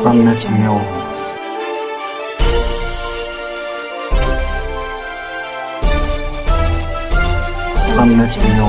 सम्यक न्यू सम्यक न्यू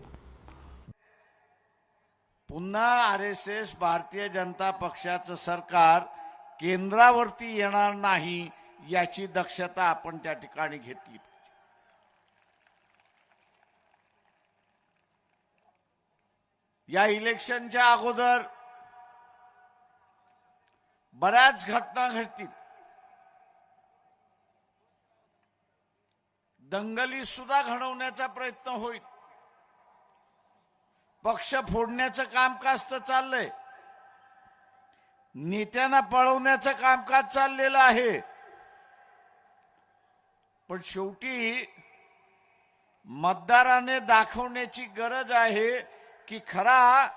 पुन्हा R S S Bharatiya Janata पक्षाचं सरकार केंद्रावरती येणार नाही याची दक्षता आपण त्या ठिकाणी घेतली या इलेक्शनच्या अगोदर बऱ्याच घटना घडतील. दंगली सुद्धा घडवण्याचा प्रयत्न होईल. पक्ष फोडण्याचं कामकाज तर चाललंय. नेत्यांना पळवण्याचं कामकाज चाललेलं आहे. पण शेवटी मतदाराने दाखवण्याची गरज आहे की खरा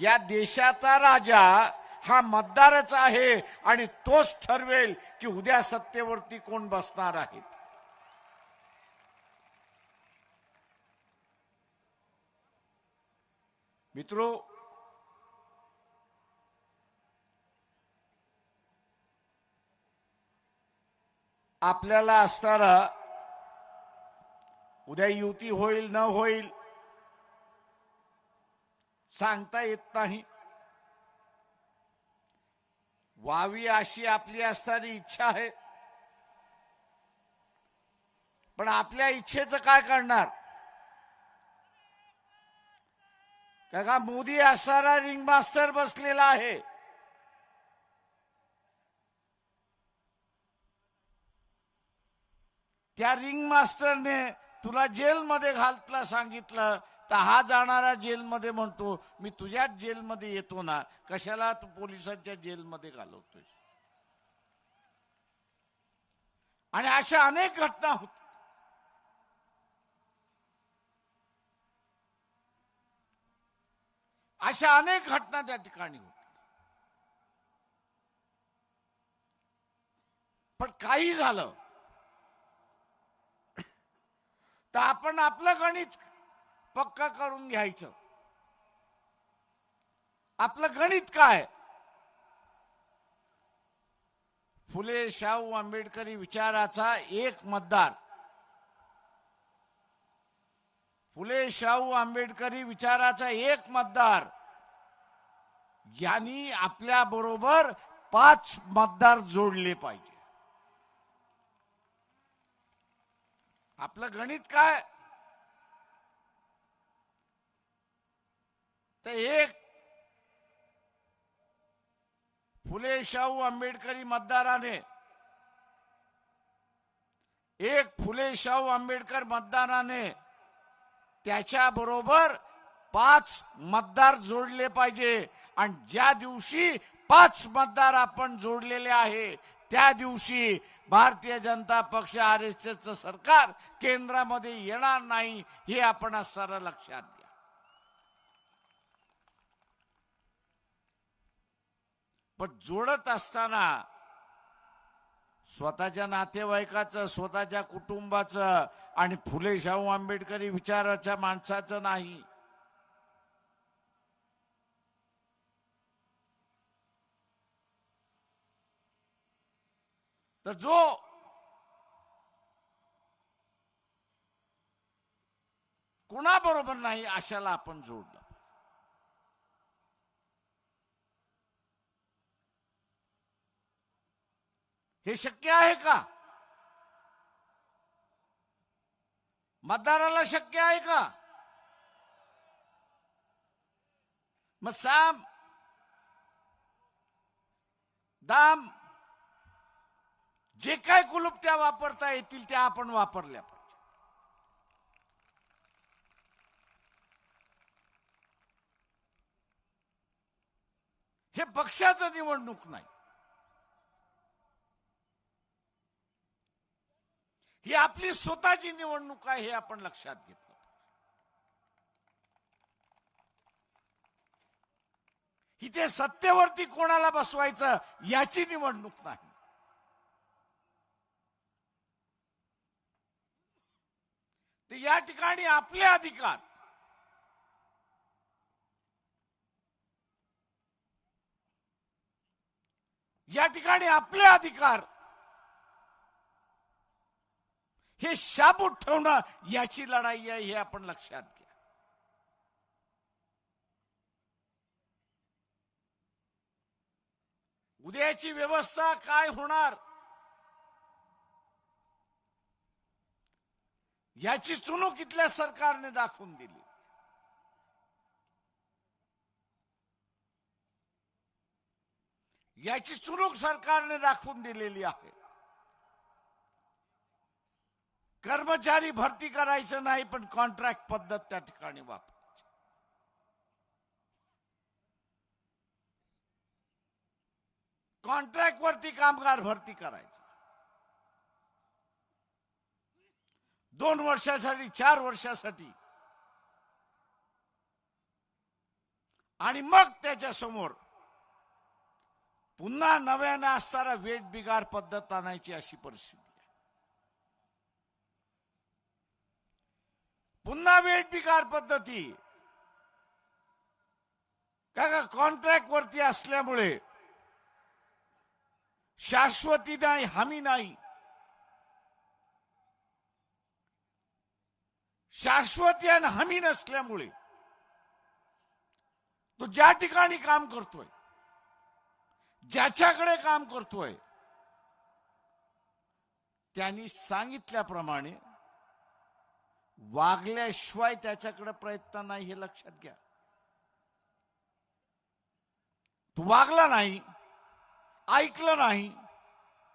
या देशाचा राजा हा मतदारच आहे आणि तोच ठरवेल की उद्या सत्तेवरती कोण बसणार आहेत. मित्रो आपल्याला असणारा उद्या युती होईल न होईल सांगता येत नाही. व्हावी अशी आपली असणारी इच्छा आहे. पण आपल्या इच्छेचं काय करणार? का मोदी असणारा रिंग मास्टर बसलेला आहे. त्या रिंग मास्टरने तुला जेलमध्ये घालतला सांगितलं तर हा जाणारा जेलमध्ये म्हणतो मी तुझ्याच जेलमध्ये येतो ना कशाला तू पोलिसांच्या जेलमध्ये घालवतोय आणि अशा अनेक घटना होत्या अशा अनेक घटना त्या ठिकाणी होत्या. पण काही झालं तर आपण आपलं गणित पक्क करून घ्यायचं. आपलं गणित काय? फुले शाहू आंबेडकरी विचाराचा एक मतदार फुले शाहू आंबेडकरी विचाराचा एक मतदार. यांनी आपल्या बरोबर पाच मतदार जोडले पाहिजे. आपलं गणित काय? तर एक फुले शाहू आंबेडकरी मतदाराने एक फुले शाहू आंबेडकर मतदाराने त्याच्या बरोबर पाच मतदार जोडले पाहिजे. आणि ज्या दिवशी पाच मतदार आपण जोडलेले आहे त्या दिवशी भारतीय जनता पक्ष आर एस एसचं सरकार केंद्रामध्ये येणार नाही हे आपण सारं लक्षात घ्या. पण जोडत असताना स्वतःच्या नातेवाईकाचं स्वतःच्या कुटुंबाचं आणि फुले शाहू आंबेडकरी विचाराच्या माणसाचं नाही. तर जो कुणाबरोबर नाही अशाला आपण जोडलं हे शक्य आहे का? मतदाराला शक्य आहे का? मग साम. दाम. जे काय कुलुप्त्या वापरता येतील त्या आपण वापरल्या पाहिजे. हे पक्षाचं निवडणूक नाही. ही आपली स्वतःची निवडणूक आहे हे आपण लक्षात घेतलं इथे सत्तेवरती कोणाला बसवायचं याची निवडणूक नाही. ते या ठिकाणी आपले अधिकार. या ठिकाणी आपले अधिकार. हे शाबूत ठेवणं याची लढाई आहे हे आपण लक्षात घ्या. उद्याची व्यवस्था काय होणार? याची चुणूक इथल्या सरकारने दाखवून दिली. याची चुणूक सरकारने दाखवून दिलेली आहे. कर्मचारी भरती करायचं नाही पण कॉन्ट्रॅक्ट पद्धत त्या ठिकाणी वापर कॉन्ट्रॅक्ट वरती कामगार भरती करायचं. दोन वर्षासाठी चार वर्षासाठी. आणि मग त्याच्यासमोर पुन्हा नव्यानं असणारा वेट बिगार पद्धत आणायची अशी परिस्थिती आहे पुन्हा वेळपिकार पद्धती. का कॉन्ट्रॅक्ट वरती असल्यामुळे शाश्वती नाही हमी नाही. शाश्वती आणि हमी नसल्यामुळे तो ज्या ठिकाणी काम करतोय ज्याच्याकडे काम करतोय त्यांनी सांगितल्याप्रमाणे वागल्याशिवाय त्याच्याकडे प्रयत्न नाही हे लक्षात घ्या. तू वागला नाही ऐकलं नाही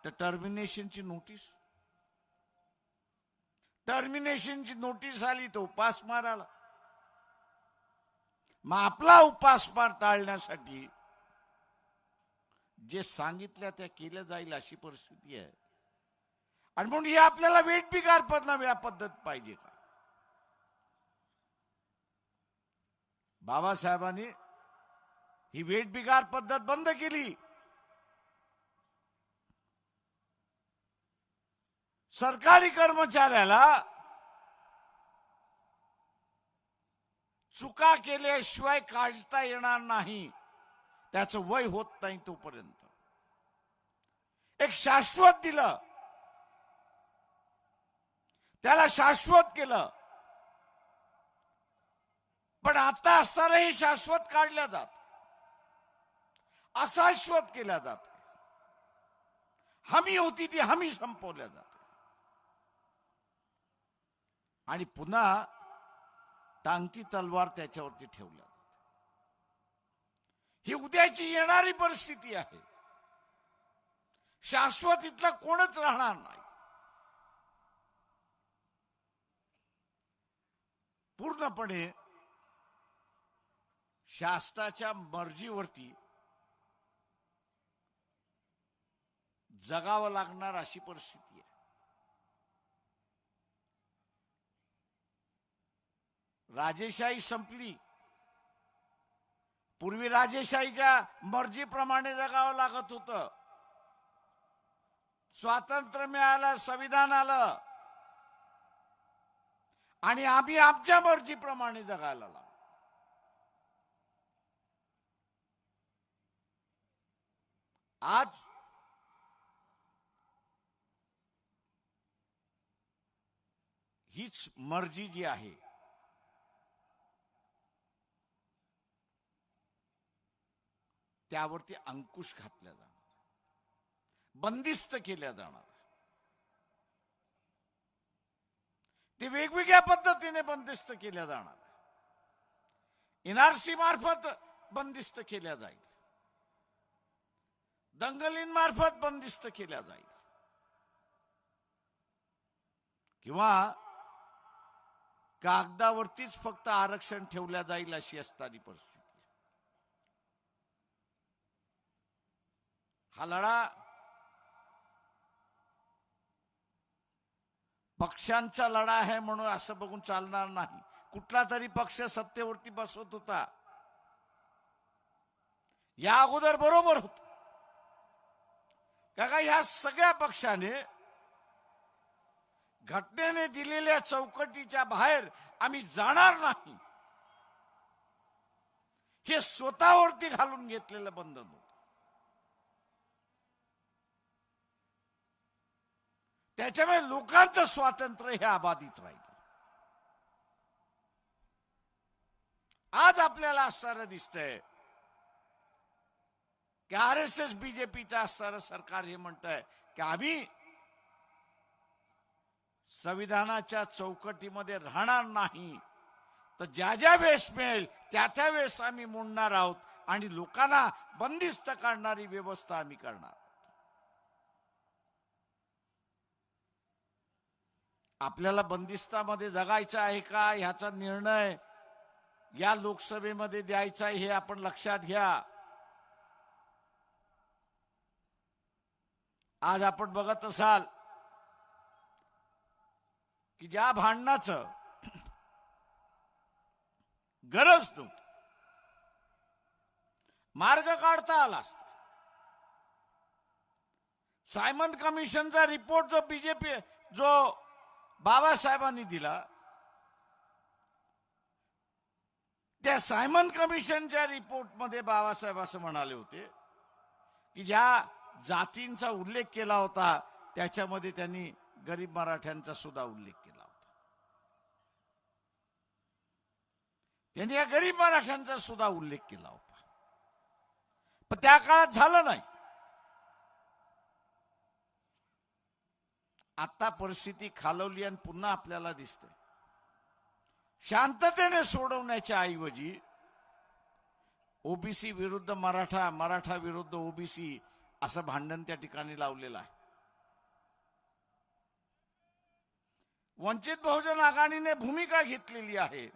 तर टर्मिनेशनची नोटीस टर्मिनेशनची नोटीस आली तो उपास माराला मग आपला उपासमार टाळण्यासाठी जे सांगितलं त्या केलं जाईल अशी परिस्थिती आहे. आणि म्हणून हे आपल्याला वेट बिगार पण या पद्धत पाहिजे का? बाबासाहेबांनी ही वेट बिगार पद्धत बंद केली. सरकारी कर्मचाऱ्याला चुका केल्याशिवाय काढता येणार नाही. त्याचं वय होत नाही तोपर्यंत. एक शाश्वत दिलं. त्याला शाश्वत केलं. पण आता असताना हे शाश्वत काढल्या जात. अशाश्वत केल्या जात. हमी होती ती हमी संपवल्या जाते. आणि पुन्हा टांगती तलवार त्याच्यावरती ठेवल्या जाते. ही उद्याची येणारी परिस्थिती आहे. शाश्वत इथलं कोणच राहणार नाही. पूर्णपणे शास्त्राच्या मर्जीवरती जगावं लागणार अशी परिस्थिती आहे. राजेशाही संपली. पूर्वी राजेशाहीच्या मर्जीप्रमाणे जगावं लागत होतं. स्वातंत्र्य मिळालं संविधान आलं. आणि आम्ही आमच्या मर्जीप्रमाणे जगायला लागलो. आज हीच मर्जी जी आहे. त्यावरती अंकुश घातल्या जाणार. बंदिस्त केल्या जाणार. ते वेगवेगळ्या पद्धतीने बंदिस्त केल्या जाणार. एनआरसी मार्फत बंदिस्त केल्या जाईल. दंगलींमार्फत बंदिस्त केल्या जाईल. किंवा कागदावरतीच फक्त आरक्षण ठेवल्या जाईल अशी असणारी परिस्थिती. हा लढा पक्षांचा लढा आहे म्हणून असं बघून चालणार नाही. कुठला तरी पक्ष सत्तेवरती बसवत होता. या अगोदर बरोबर होत. का ह्या सगळ्या पक्षाने घटनेने दिलेल्या चौकटीच्या बाहेर आम्ही जाणार नाही. हे स्वतःवरती घालून घेतलेलं बंधन होत. त्याच्यामुळे लोकांचं स्वातंत्र्य हे अबाधित राहिलं. आज आपल्याला असणारं दिसतंय की आर एस एस बीजेपीचं असणारं सरकार हे म्हणत आहे की आम्ही संविधानाच्या चौकटीमध्ये राहणार नाही. तर ज्या ज्या वेळेस मिळेल त्या त्या वेळेस आम्ही मोडणार आहोत आणि लोकांना बंदिस्त काढणारी व्यवस्था आम्ही करणार आपल्याला बंदिस्तामध्ये जगायचं आहे का? ह्याचा निर्णय या लोकसभेमध्ये द्यायचा आहे हे आपण लक्षात घ्या. आज आपण बघत असाल की ज्या भांडणाचं गरज नव्हती मार्ग काढता आला असता. सायमन कमिशनचा रिपोर्ट जो बीजेपी जो बाबासाहेबांनी दिला त्या सायमन कमिशनच्या रिपोर्टमध्ये बाबासाहेब असं म्हणाले होते की ज्या जातींचा उल्लेख केला होता त्याच्यामध्ये त्यांनी गरीब मराठ्यांचा सुद्धा उल्लेख केला होता. त्यांनी या गरीब मराठ्यांचा सुद्धा उल्लेख केला होता. पण त्या काळात झालं नाही. आता परिस्थिती खालवली आणि पुन्हा आपल्याला दिसते शांततेने सोडवण्याच्या ऐवजी ओबीसी विरुद्ध मराठा मराठा विरुद्ध ओबीसी असं भांडण त्या ठिकाणी लावलेलं आहे. वंचित बहुजन आघाडीने भूमिका घेतलेली आहे.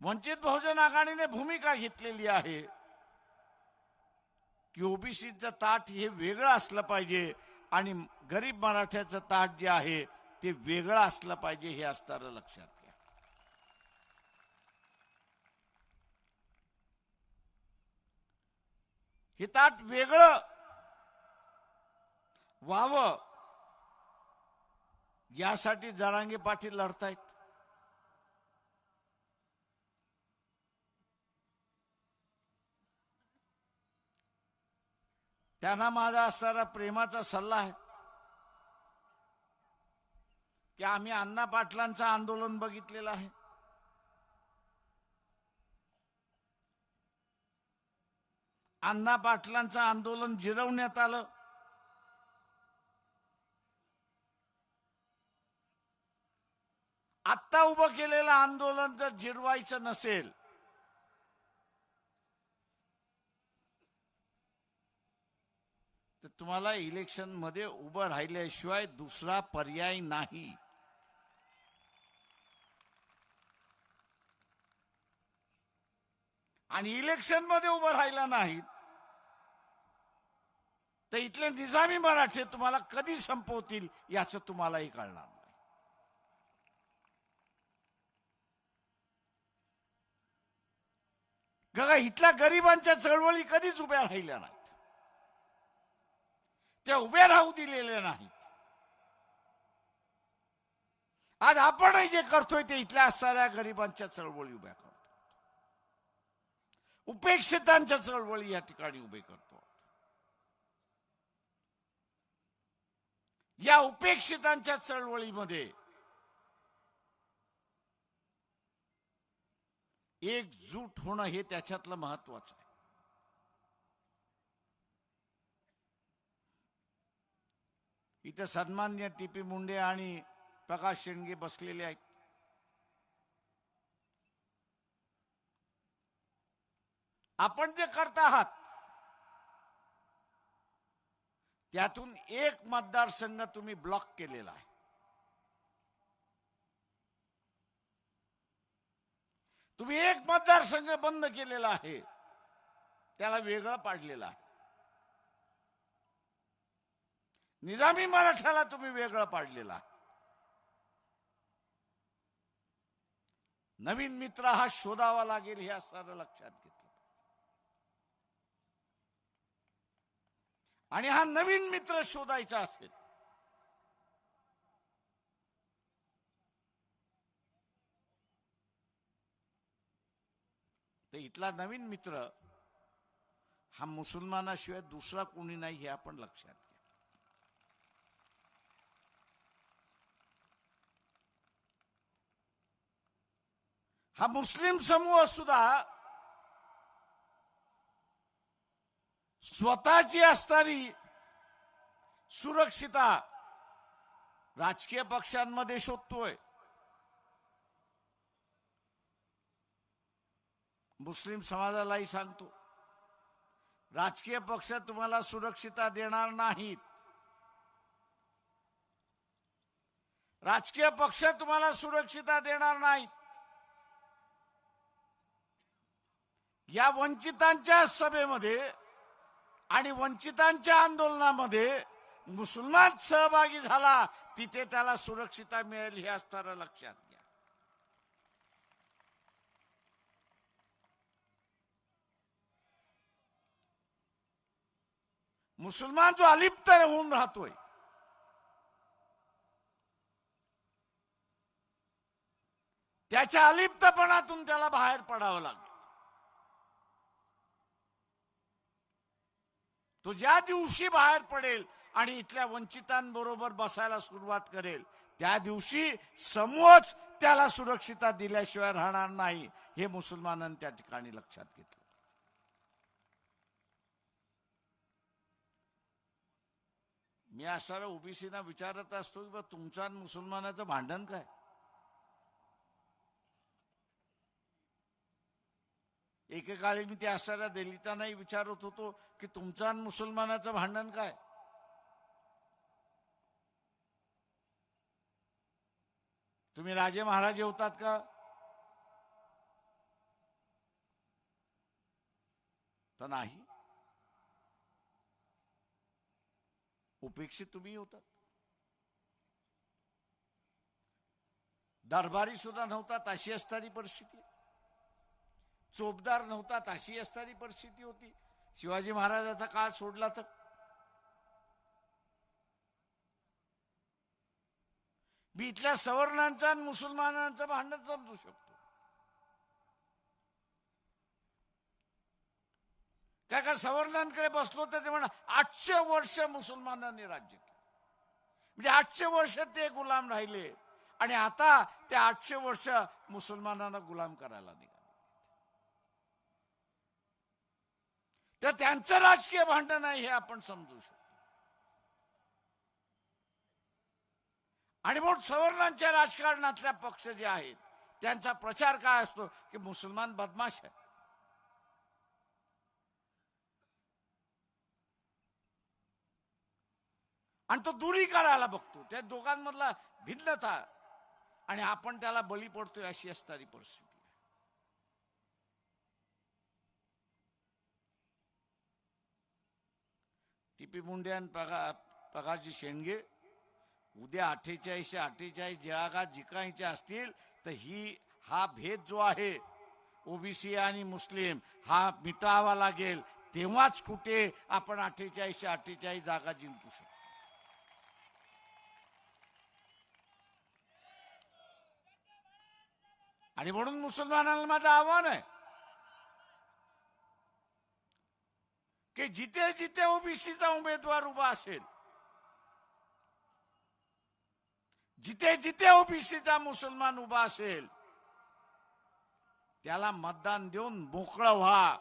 वंचित बहुजन आघाडीने भूमिका घेतलेली आहे. की ओबीसीचं ताट हे वेगळं असलं पाहिजे आणि गरीब मराठ्याचं ताट जे आहे ते वेगळं असलं पाहिजे हे असणारं लक्षात हितात वेगळं व्हावं. यासाठी जरांगे पाटील लढतायत. त्यांना माझा असणारा प्रेमाचा सल्ला आहे. की आम्ही अण्णा पाटलांचं आंदोलन बघितलेलं आहे. अण्णा पाटलांचं आंदोलन जिरवण्यात आलं. आत्ता उभं केलेलं आंदोलन जर जिरवायचं नसेल तर तुम्हाला इलेक्शनमध्ये उभं राहिल्याशिवाय दुसरा पर्याय नाही. आणि इलेक्शनमध्ये उभं राहिला नाहीत तर इथले निजामी मराठे तुम्हाला कधी संपवतील याचं तुम्हालाही कळणार नाही. गगा इथल्या गरिबांच्या चळवळी कधीच उभ्या राहिल्या नाहीत. त्या उभ्या राहू दिलेल्या नाहीत. आज आपणही जे करतोय ते इथल्या असणाऱ्या गरिबांच्या चळवळी उभ्या करतो उपेक्षितांच्या चळवळी या ठिकाणी उभे करतो या उपेक्षितांच्या चळवळीमध्ये एकजूट होणं हे त्याच्यातलं महत्वाचं आहे. इथं सन्मान्य टीपी मुंडे आणि प्रकाश शेंडगे बसलेले आहेत. आपण जे करत आहात त्यातून एक मतदारसंघ तुम्ही ब्लॉक केलेला आहे. तुम्ही एक मतदारसंघ बंद केलेला आहे. त्याला वेगळं पाडलेलं आहे. निजामी मराठ्याला तुम्ही वेगळं पाडलेला नवीन मित्र हा शोधावा लागेल हे असं लक्षात घेतलं आणि हा नवीन मित्र शोधायचा असेल. तर इथला नवीन मित्र हा मुसलमानाशिवाय दुसरा कोणी नाही हे आपण लक्षात घ्या. हा मुस्लिम समूह सुद्धा स्वतःची असणारी सुरक्षिता राजकीय पक्षांमध्ये शोधतोय. मुस्लिम समाजालाही सांगतो राजकीय पक्ष तुम्हाला सुरक्षिता देणार नाहीत. राजकीय पक्ष तुम्हाला सुरक्षिता देणार नाहीत. या वंचितांच्या सभेमध्ये आणि वंचितांच्या आंदोलनामध्ये मुसलमान सहभागी झाला तिथे त्याला सुरक्षिता मिळेल हे असताना लक्षात घ्या. मुसलमान जो अलिप्त होऊन राहतोय त्याच्या अलिप्तपणातून त्याला बाहेर पडावं लागेल. तो ज्या दिवशी बाहेर पडेल आणि इथल्या वंचितांबरोबर बसायला सुरुवात करेल त्या दिवशी समूहच त्याला सुरक्षिता दिल्याशिवाय राहणार नाही हे मुसलमानांनी त्या ठिकाणी लक्षात घेतलं. मी असणाऱ्या ओबीसीना विचारत असतो की बा आणि मुसलमानाचं भांडण काय? एकेकाळी मी ते असणाऱ्या दलितांनाही विचारत होतो की तुमचं आणि मुसलमानाचं भांडण काय? तुम्ही राजे महाराजे होतात का? तर नाही. उपेक्षित तुम्ही होतात. दरबारी सुद्धा नव्हतात अशी असणारी परिस्थिती. चोपदार नव्हतात अशी असणारी परिस्थिती होती. शिवाजी महाराजाचा काळ सोडला तर. मी इथल्या सवर्णांचं आणि मुसलमानांचं भांडण समजू शकतो. काय का सवर्णांकडे बसलो तर ते म्हणा आठशे वर्ष मुसलमानांनी राज्य केलं. म्हणजे आठशे वर्ष ते गुलाम राहिले आणि आता ते आठशे वर्ष मुसलमानांना गुलाम करायला नाही तर त्यांचं राजकीय भांडण आहे हे आपण समजू शकतो. आणि म्हणून सवर्णांच्या राजकारणातल्या पक्ष जे आहेत त्यांचा प्रचार काय असतो की मुसलमान बदमाश आहे? आणि तो दुरी करायला बघतो. त्या दोघांमधला भिन्नता. आणि आपण त्याला बळी पडतोय अशी असणारी परिस्थिती. आहे. टीपी मुंडे आणि प्रका पगाची शेंडगे उद्या अठ्ठेचाळीसशे अठ्ठेचाळीस जागा जिंकायच्या असतील तर ही हा भेद जो आहे ओबीसी आणि मुस्लिम हा मिटावा लागेल तेव्हाच कुठे आपण अठ्ठेचाळीसशे अठ्ठेचाळीस जागा जिंकू शकतो आणि म्हणून मुसलमानांना माझं आव्हान आहे की जिथे जिथे ओबीसीचा उमेदवार उभा असेल जिथे जिथे ओबीसीचा मुसलमान उभा असेल त्याला मतदान देऊन मोकळं व्हा.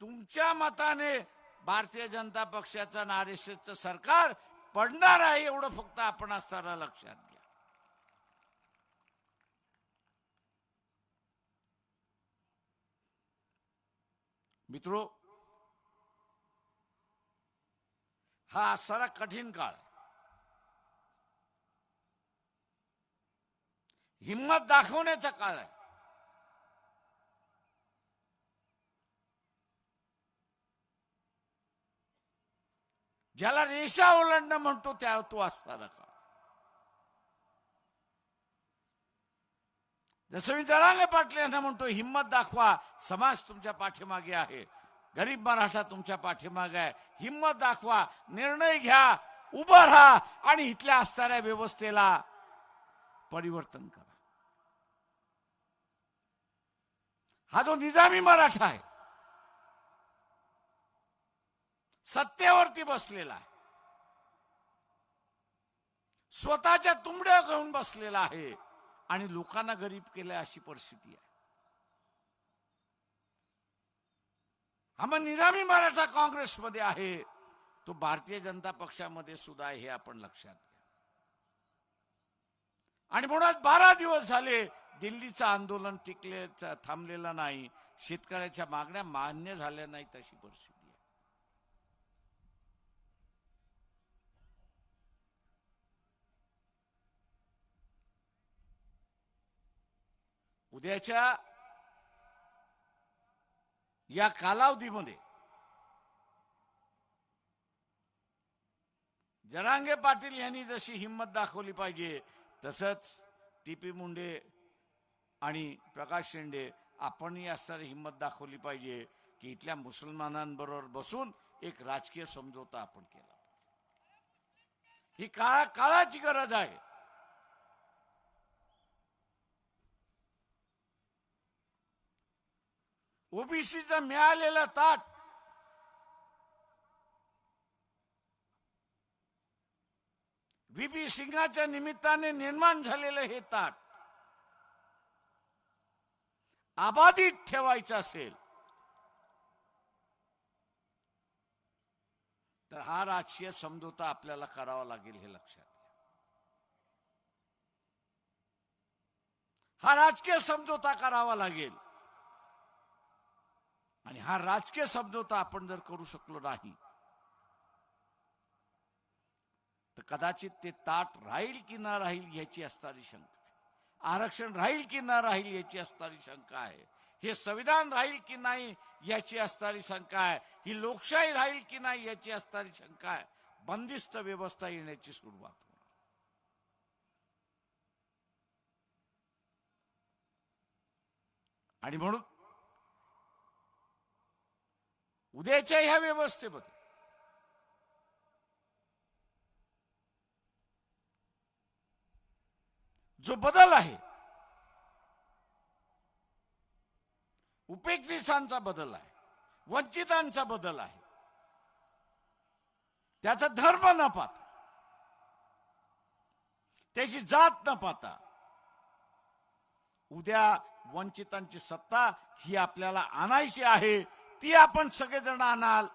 तुमच्या मताने भारतीय जनता पक्षाचं आणि आर एस एसचं सरकार पडणार आहे एवढं फक्त आपण असताना लक्षात घ्या मित्रो हा असणारा कठीण काळ हिंमत दाखवण्याचा काळ आहे. ज्याला रेषा ओलांडणं म्हणतो त्या तो असणारा काळ जसं मी जरांगे पाटील यांना म्हणतो हिंमत दाखवा समाज तुमच्या पाठीमागे आहे. गरीब मराठा तुमच्या पाठीमागे आहे. हिंमत दाखवा निर्णय घ्या उभं राहा आणि इथल्या असणाऱ्या व्यवस्थेला परिवर्तन करा. हा जो निजामी मराठा आहे सत्तेवरती बसलेला आहे स्वतःच्या तुंबड्या घेऊन बसलेला आहे आणि लोकांना गरीब केलंय अशी परिस्थिती आहे. हा मग निजामी मराठा काँग्रेसमध्ये आहे. तो भारतीय जनता पक्षामध्ये सुद्धा आहे हे आपण लक्षात घ्या. आणि म्हणून बारा दिवस झाले दिल्लीचं आंदोलन टिकले थांबलेलं नाही. शेतकऱ्याच्या मागण्या मान्य झाल्या नाहीत अशी परिस्थिती आहे उद्याच्या या कालावधीमध्ये जरांगे पाटील यांनी जशी हिंमत दाखवली पाहिजे तसंच टी पी मुंडे आणि प्रकाश शेंडे आपणही असणारी हिंमत दाखवली पाहिजे की इथल्या मुसलमानांबरोबर बसून एक राजकीय समझोता आपण केला. ही काळा काळाची गरज आहे. ओबीसीचा मिळालेला ताट. व्ही सिंगाच्या निमित्ताने निर्माण झालेलं हे ताट आबाधित ठेवायचं असेल तर हा राजकीय समझोता आपल्याला करावा लागेल हे लक्षात घ्या. हा राजकीय समझोता करावा लागेल. आणि हा राजकीय समझोता आपण जर करू शकलो नाही तर कदाचित ते ताट राहील की ना राहील याची असणारी शंका आहे. आरक्षण राहील की ना राहील याची असणारी शंका आहे. हे संविधान राहील की नाही याची असणारी शंका आहे. ही लोकशाही राहील की नाही याची असणारी शंका आहे. बंदिस्त व्यवस्था येण्याची सुरुवात आणि म्हणून उद्याच्या ह्या व्यवस्थेमध्ये जो बदल आहे उपेक्षितांचा बदल आहे वंचितांचा बदल आहे त्याचा धर्म न पाहता त्याची जात न पाहता उद्या वंचितांची सत्ता ही आपल्याला आणायची आहे ती आपण सगळेजण आणाल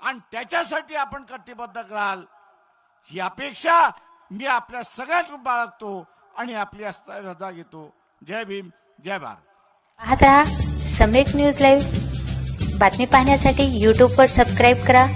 आणि त्याच्यासाठी आपण कटिबद्ध कराल. ही अपेक्षा मी आपल्या सगळ्यात बाळगतो आणि आपली रजा घेतो. जय भीम जय भारत. पाहत राहा सम्यक न्यूज लाईव्ह. बातमी पाहण्यासाठी यूट्यूबवर सबस्क्राईब करा.